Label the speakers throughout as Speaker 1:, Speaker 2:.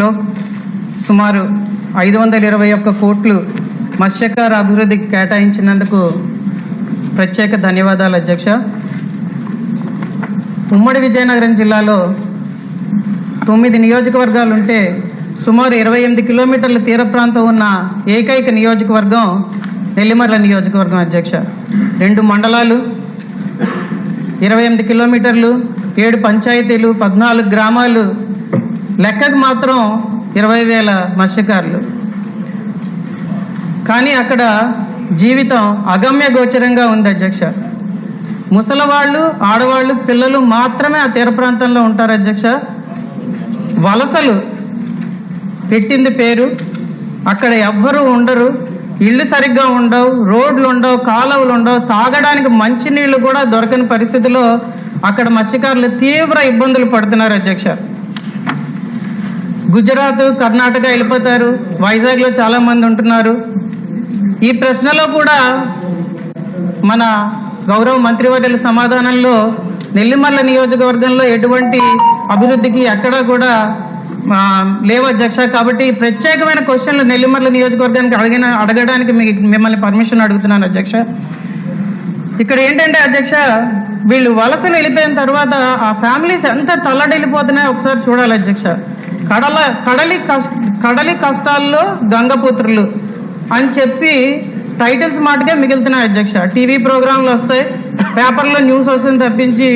Speaker 1: లో సుమారు ఐదు వందల ఇరవై ఒక్క కోట్లు మత్స్యకార అభివృద్ధికి కేటాయించినందుకు ప్రత్యేక ధన్యవాదాలు అధ్యక్ష. ఉమ్మడి విజయనగరం జిల్లాలో తొమ్మిది నియోజకవర్గాలు ఉంటే సుమారు ఇరవై ఎనిమిది కిలోమీటర్ల తీర ప్రాంతం ఉన్న ఏకైక నియోజకవర్గం నెల్లిమర్ల నియోజకవర్గం అధ్యక్ష. రెండు మండలాలు ఇరవై ఎనిమిది కిలోమీటర్లు ఏడు పంచాయతీలు పద్నాలుగు గ్రామాలు లెక్కకు మాత్రం ఇరవై వేల మత్స్యకారులు. కానీ అక్కడ జీవితం అగమ్య గోచరంగా ఉంది అధ్యక్ష. ముసలవాళ్ళు ఆడవాళ్ళు పిల్లలు మాత్రమే ఆ తీర ప్రాంతంలో ఉంటారు అధ్యక్ష. వలసలు పెట్టింది పేరు. అక్కడ ఎవ్వరూ ఉండరు. ఇళ్ళు సరిగ్గా ఉండవు. రోడ్లు ఉండవు కాలువలు ఉండవు. తాగడానికి మంచినీళ్ళు కూడా దొరకని పరిస్థితిలో అక్కడ మత్స్యకారులు తీవ్ర ఇబ్బందులు పడుతున్నారు అధ్యక్ష. గుజరాత్ కర్ణాటక వెళ్ళిపోతారు. వైజాగ్లో చాలా మంది ఉంటున్నారు. ఈ ప్రశ్నలో కూడా మన గౌరవ మంత్రివర్యుల సమాధానంలో నెల్లిమర్ల నియోజకవర్గంలో ఎటువంటి అభివృద్ధికి ఎక్కడా కూడా లేవు అధ్యక్ష. కాబట్టి ప్రత్యేకమైన క్వశ్చన్లు నెల్లిమర్ల నియోజకవర్గానికి అడిగిన అడగడానికి మీ మిమ్మల్ని పర్మిషన్ అడుగుతున్నాను అధ్యక్ష. ఇక్కడ ఏంటంటే అధ్యక్ష వీళ్ళు వలసలు వెళ్ళిపోయిన తర్వాత ఆ ఫ్యామిలీస్ ఎంత తల్లడిల్లిపోతున్నాయో ఒకసారి చూడాలి అధ్యక్ష. కడల కడలి కష్ట కడలి కష్టాల్లో గంగపుత్రులు అని చెప్పి టైటిల్స్ మాటకే మిగులుతున్నాయి అధ్యక్ష. టీవీ ప్రోగ్రాంలు వస్తాయి పేపర్లో న్యూస్ వస్తుంది తప్పించి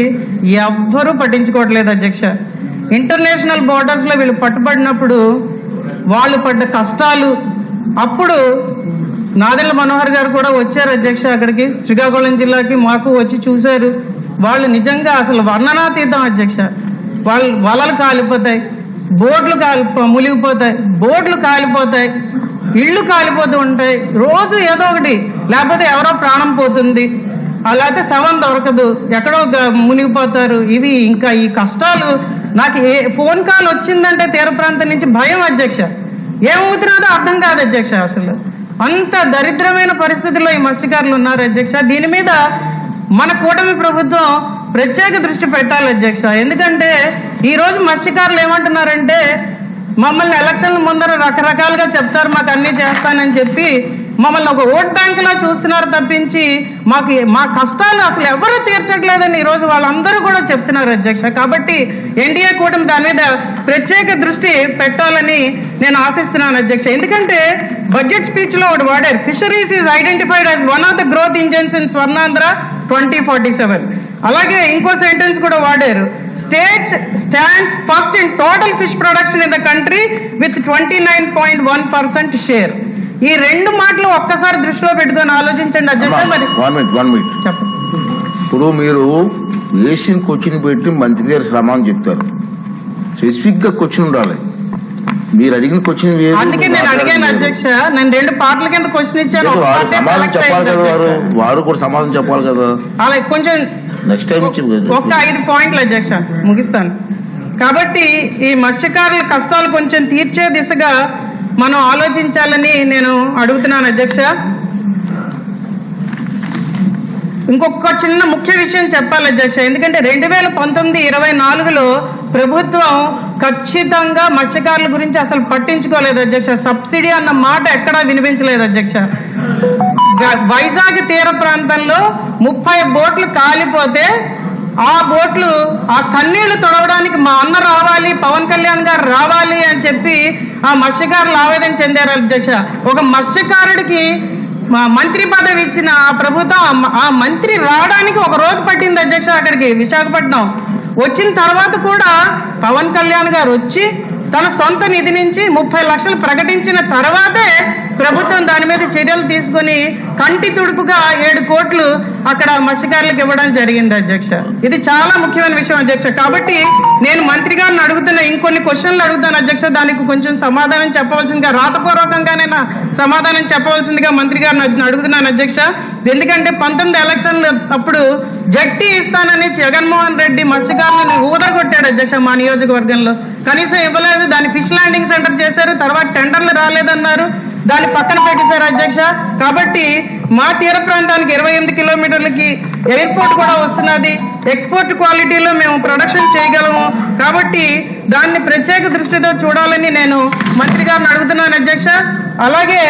Speaker 1: ఎవ్వరూ పట్టించుకోవట్లేదు అధ్యక్ష. ఇంటర్నేషనల్ బోర్డర్స్లో వీళ్ళు పట్టుబడినప్పుడు వాళ్ళు పడ్డ కష్టాలు అప్పుడు నాదెళ్ళ మనోహర్ గారు కూడా వచ్చారు అధ్యక్ష అక్కడికి. శ్రీకాకుళం జిల్లాకి మాకు వచ్చి చూశారు. వాళ్ళు నిజంగా అసలు వర్ణనాతీతం అధ్యక్ష. వాళ్ళు వలలు కాలిపోతాయి బోట్లు కాలి మునిగిపోతాయి బోట్లు కాలిపోతాయి ఇళ్ళు కాలిపోతూ ఉంటాయి. రోజు ఏదో ఒకటి లేకపోతే ఎవరో ప్రాణం పోతుంది. అలాగే శవం దొరకదు. ఎక్కడో మునిగిపోతారు. ఇవి ఇంకా ఈ కష్టాలు. నాకు ఏ ఫోన్ కాల్ వచ్చిందంటే తీర ప్రాంతం నుంచి భయం అధ్యక్ష. ఏమవుతున్నదో అర్థం కాదు అధ్యక్ష అసలు. అంత దరిద్రమైన పరిస్థితిలో ఈ మత్స్యకారులు ఉన్నారు అధ్యక్ష. దీని మీద మన కూటమి ప్రభుత్వం ప్రత్యేక దృష్టి పెట్టాలి అధ్యక్ష. ఎందుకంటే ఈ రోజు మత్స్యకారులు ఏమంటున్నారంటే మమ్మల్ని ఎలక్షన్ల ముందర రకరకాలుగా చెప్తారు మాకు అన్ని చేస్తానని చెప్పి మమ్మల్ని ఒక ఓట్ బ్యాంక్ లా చూస్తున్నారు తప్పించి మాకు మా కష్టాలు అసలు ఎవరూ తీర్చట్లేదని ఈరోజు వాళ్ళందరూ కూడా చెప్తున్నారు అధ్యక్ష. కాబట్టి ఎన్డీఏ కూటమి దాని మీద ప్రత్యేక దృష్టి పెట్టాలని నేను ఆశిస్తున్నాను అధ్యక్ష. ఎందుకంటే బడ్జెట్ స్పీచ్లో ఒకటి వాడారు fisheries is identified as one of the growth engines in Swarnandhra twenty forty seven. అలాగే ఇంకో సెంటెన్స్ కూడా వాడారు. State stands first in total fish production in the country with twenty nine point one percent share ఈ రెండు మాటలు ఒక్కసారి దృష్టిలో పెట్టుకొని ఆలోచించండి అధ్యక్ష మరి. చెప్పండి
Speaker 2: ఇప్పుడు మీరు ఏషియన్ క్వశ్చన్ పెట్టి మంత్రి గారి సమానం చెప్తారు. స్పెసిఫిక్గా క్వశ్చన్ ఉండాలి. మీరు అడిగిన క్వశ్చన్
Speaker 1: అందుకే నేను అడిగాను. అధ్యక్ష. నేను రెండు పాటల కింద క్వశ్చన్ ఇచ్చాను. ఒక
Speaker 2: సమాధానం చెప్పాలి కదా వారు. వారు కూడా సమాధానం చెప్పాలి కదా.
Speaker 1: అలా కొంచెం
Speaker 2: నెక్స్ట్ టైం
Speaker 1: ఒక్క ఐదు పాయింట్లు అధ్యక్ష. ముగిస్తాను. కాబట్టి ఈ మత్స్యకారుల కష్టాలు కొంచెం తీర్చే దిశగా మనం ఆలోచించాలని నేను అడుగుతున్నాను అధ్యక్ష. ఇంకొక చిన్న ముఖ్య విషయం చెప్పాలి అధ్యక్ష. ఎందుకంటే రెండు వేల పంతొమ్మిది ఇరవై నాలుగులో ప్రభుత్వం ఖచ్చితంగా మత్స్యకారుల గురించి అసలు పట్టించుకోలేదు అధ్యక్ష. సబ్సిడీ అన్న మాట ఎక్కడా వినిపించలేదు అధ్యక్ష. గ- వైజాగ్ తీర ప్రాంతంలో ముప్పై బోట్లు కాలిపోతే ఆ బోట్లు ఆ కన్నీళ్ళు తొడవడానికి మా అన్న రావాలి పవన్ కళ్యాణ్ గారు రావాలి అని చెప్పి ఆ మత్స్యకారులు ఆవేదన చెందారు అధ్యక్ష. ఒక మత్స్యకారుడికి మా మంత్రి పదవి ఇచ్చిన ఆ ప్రభుత్వం ఆ మంత్రి రావడానికి ఒక రోజు పట్టింది అధ్యక్ష అక్కడికి విశాఖపట్నం. వచ్చిన తర్వాత కూడా పవన్ కళ్యాణ్ గారు వచ్చి తన సొంత నిధి నుంచి ముప్పై లక్షలు ప్రకటించిన తర్వాతే ప్రభుత్వం దాని మీద చర్యలు తీసుకొని కంటి తుడుపుగా ఏడు కోట్లు అక్కడ మత్స్యకారులకు ఇవ్వడం జరిగింది అధ్యక్ష. ఇది చాలా ముఖ్యమైన విషయం అధ్యక్ష. కాబట్టి నేను మంత్రి గారిని అడుగుతున్న ఇంకొన్ని క్వశ్చన్లు అడుగుతాను అధ్యక్ష. దానికి కొంచెం సమాధానం చెప్పవలసిందిగా రాతపూర్వకంగానే సమాధానం చెప్పవలసిందిగా మంత్రి గారిని అడుగుతున్నాను అధ్యక్ష. ఎందుకంటే పంతొమ్మిది ఎలక్షన్లు అప్పుడు జట్టి ఇస్తానని జగన్మోహన్ రెడ్డి మత్స్యకారులను ఊదరగొట్టాడు అధ్యక్ష మా నియోజకవర్గంలో. కనీసం ఇవ్వలేదు దాని ఫిష్ ల్యాండింగ్ సెంటర్ చేశారు తర్వాత టెండర్లు రాలేదన్నారు. దాన్ని పక్కన పెట్టేశారు అధ్యక్ష. కాబట్టి మా తీర ప్రాంతానికి ఇరవై ఎనిమిది కిలోమీటర్లకి ఎయిర్పోర్ట్ కూడా వస్తున్నది. ఎక్స్పోర్ట్ క్వాలిటీలో మేము ప్రొడక్షన్ చేయగలము. కాబట్టి దాన్ని ప్రత్యేక దృష్టితో చూడాలని నేను మంత్రి గారిని అడుగుతున్నాను అధ్యక్ష. అలాగే